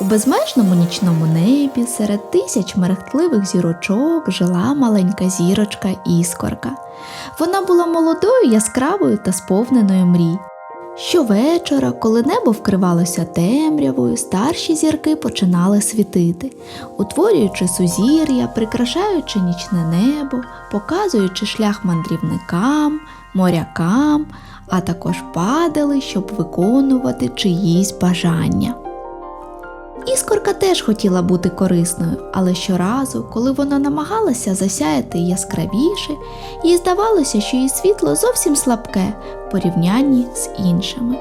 У безмежному нічному небі серед тисяч мерехтливих зірочок жила маленька зірочка іскорка. Вона була молодою, яскравою та сповненою мрій. Щовечора, коли небо вкривалося темрявою, старші зірки починали світити, утворюючи сузір'я, прикрашаючи нічне небо, показуючи шлях мандрівникам, морякам, а також падали, щоб виконувати чиїсь бажання. Іскорка теж хотіла бути корисною, але щоразу, коли вона намагалася засяяти яскравіше, їй здавалося, що її світло зовсім слабке в порівнянні з іншими.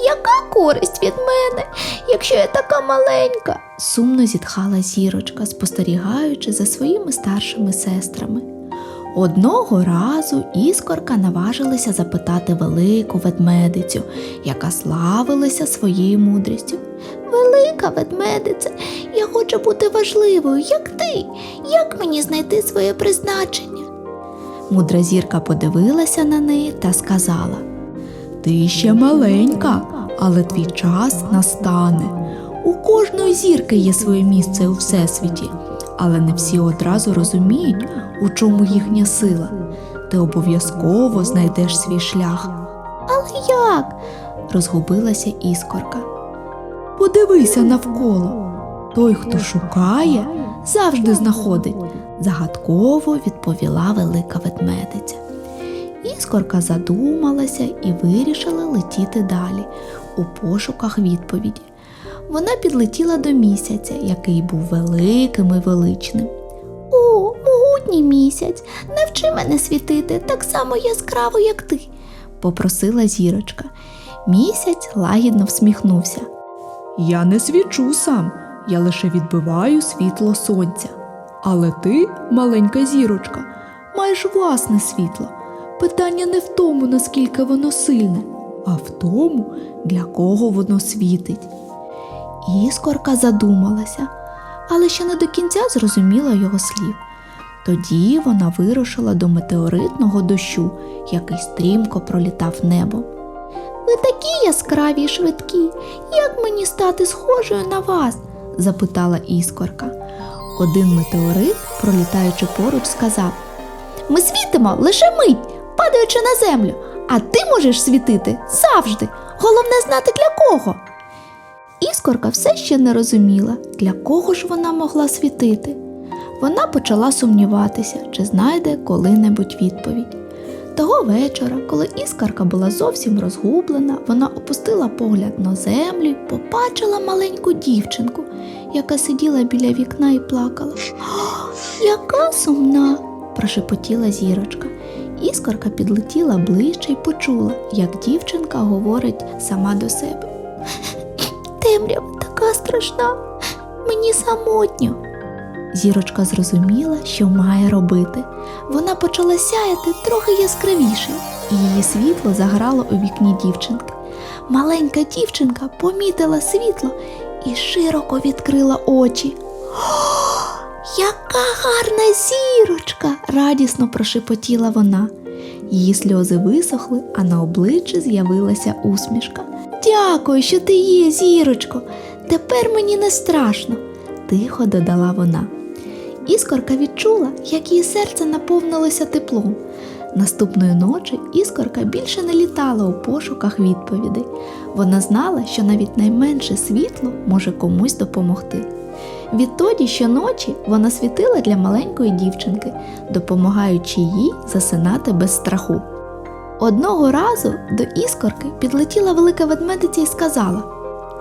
Яка користь від мене, якщо я така маленька? сумно зітхала зірочка, спостерігаючи за своїми старшими сестрами. Одного разу іскорка наважилася запитати велику ведмедицю, яка славилася своєю мудрістю. Велика ведмедице, я хочу бути важливою, як ти. Як мені знайти своє призначення? Мудра зірка подивилася на неї та сказала: Ти ще маленька, але твій час настане. У кожної зірки є своє місце у всесвіті, але не всі одразу розуміють, у чому їхня сила. Ти обов'язково знайдеш свій шлях. Але як? розгубилася іскорка. Подивися навколо. Той, хто шукає, завжди знаходить, загадково відповіла велика ведмедиця. Іскорка задумалася і вирішила летіти далі у пошуках відповіді. Вона підлетіла до місяця, який був великим і величним. О, могутній місяць, навчи мене світити так само яскраво, як ти, попросила зірочка. Місяць лагідно всміхнувся. Я не свічу сам, я лише відбиваю світло сонця. Але ти, маленька зірочка, маєш власне світло. Питання не в тому, наскільки воно сильне, а в тому, для кого воно світить. Іскорка задумалася, але ще не до кінця зрозуміла його слів. Тоді вона вирушила до метеоритного дощу, який стрімко пролітав небом. Ви такі яскраві й швидкі. Як мені стати схожою на вас? запитала іскорка. Один метеорит, пролітаючи поруч, сказав: Ми світимо лише мить, падаючи на землю, а ти можеш світити завжди. Головне знати для кого. Іскорка все ще не розуміла, для кого ж вона могла світити. Вона почала сумніватися, чи знайде коли-небудь відповідь. Того вечора, коли іскарка була зовсім розгублена, вона опустила погляд на землю і побачила маленьку дівчинку, яка сиділа біля вікна і плакала. «О, яка сумна! прошепотіла зірочка. Іскорка підлетіла ближче і почула, як дівчинка говорить сама до себе. Темрява така страшна, мені самотньо. Зірочка зрозуміла, що має робити. Вона почала сяяти трохи яскравіше, і її світло заграло у вікні дівчинки. Маленька дівчинка помітила світло і широко відкрила очі. О, яка гарна зірочка! радісно прошепотіла вона. Її сльози висохли, а на обличчі з'явилася усмішка. Дякую, що ти є, зірочко. Тепер мені не страшно, тихо додала вона. Іскорка відчула, як її серце наповнилося теплом. Наступної ночі іскорка більше не літала у пошуках відповідей. Вона знала, що навіть найменше світло може комусь допомогти. Відтоді щоночі вона світила для маленької дівчинки, допомагаючи їй засинати без страху. Одного разу до іскорки підлетіла велика ведмедиця і сказала: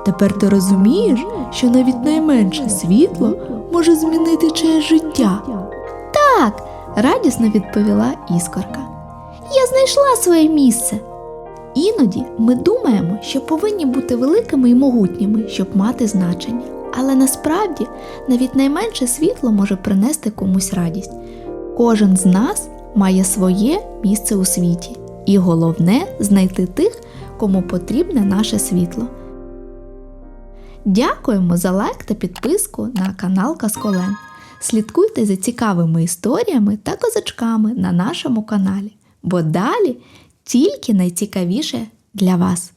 Тепер ти розумієш, що навіть найменше світло може змінити чиє життя. Так, радісно відповіла іскорка. Я знайшла своє місце. Іноді ми думаємо, що повинні бути великими і могутніми, щоб мати значення. Але насправді навіть найменше світло може принести комусь радість. Кожен з нас має своє місце у світі, і головне знайти тих, кому потрібне наше світло. Дякуємо за лайк та підписку на канал Касколен. Слідкуйте за цікавими історіями та козачками на нашому каналі, бо далі тільки найцікавіше для вас.